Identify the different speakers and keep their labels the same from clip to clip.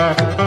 Speaker 1: Thank you.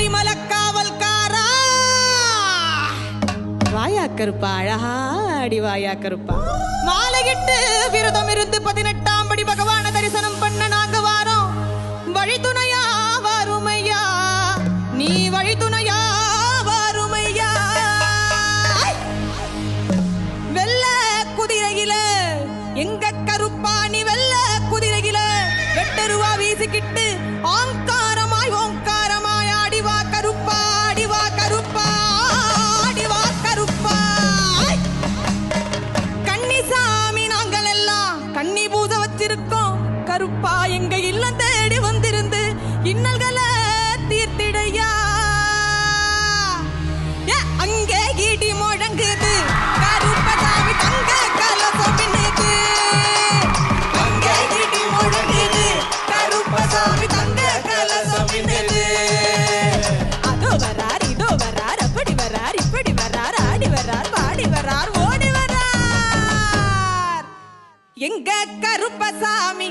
Speaker 1: காவல்காரா வாயா கருப்பா அழகா அடி வாயா கருப்பா மாலையிட்டு விரதம் இருந்து பதினெட்டாம் படி பகவான தரிசனம் கருப்பா எங்க இல்லம் தேடி வந்திருந்து இன்னல்களை தீர்த்திடையா? அங்கே இடி முழங்குது. கருப்பசாமி தங்க அங்கே இடி முழங்குது. தங்க அதோ வரார் இதோ வரார் அப்படி வரார் இப்படி வரார் ஆடி வரார் பாடி வரார் ஓடி வரார். எங்க கருப்பசாமி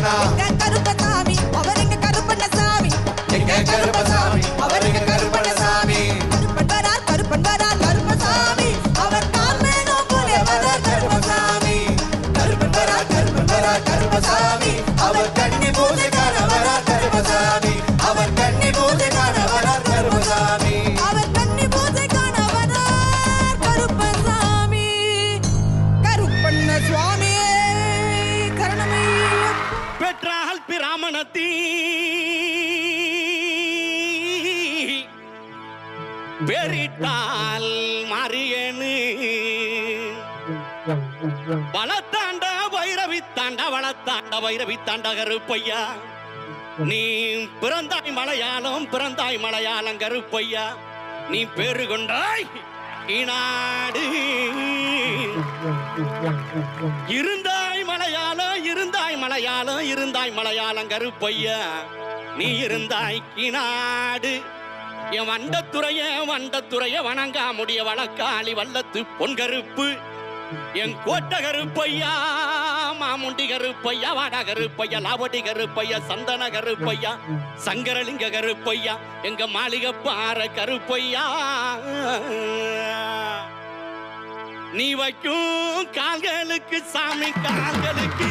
Speaker 2: marihuana. வளத்தாண்ட வைரவி தாண்ட வளத்தாண்ட வைரவி தாண்ட கருப்பையா. நீ பிறந்தாய் மலையாளம் பிறந்தாய் மலையாளம் கருப்பையா. நீ பேரு கொண்டாய் இநாடு இருந்தாய் மலையாளம் இருந்தாய் மலையாளம் இருந்தாய் மலையாளம் கருப்பையா. நீ இருந்தாய் கிநாடு என் வண்டத்துறைய வண்டத்துறைய வணங்கா முடிய வழக்காளி வல்லத்து பொன் கருப்பு. என் கோட்ட கருப்பையா மாமுண்டி கருப்பையா வாடா கருப்பையா லாவடி கருப்பையா சந்தன கருப்பையா சங்கரலிங்க கருப்பையா எங்க மாளிகை பாற கருப்பையா. நீ வைக்கும் கால்களுக்கு சாமி கால்களுக்கு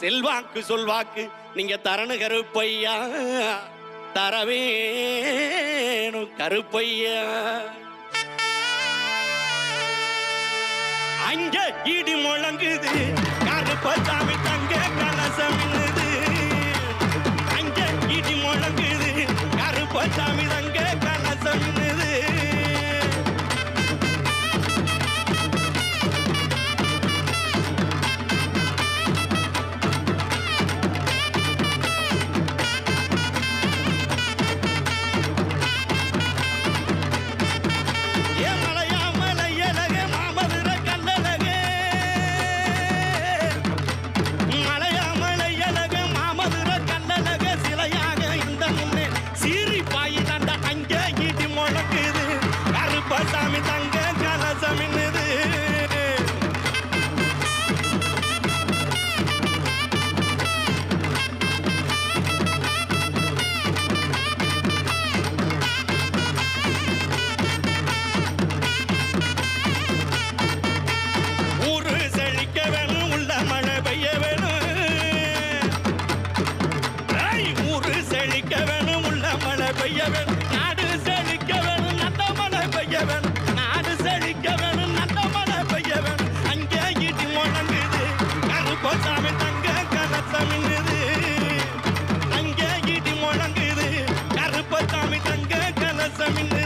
Speaker 2: செல்வாக்கு சொல்வாக்கு நீங்க தரணு கருப்பையா? தரவேணும் கருப்பையா? அங்க இடி முழங்குது கருப்பசாமி தங்க கலசம் அங்க இடி முழங்குது கருப்பசாமி I mean.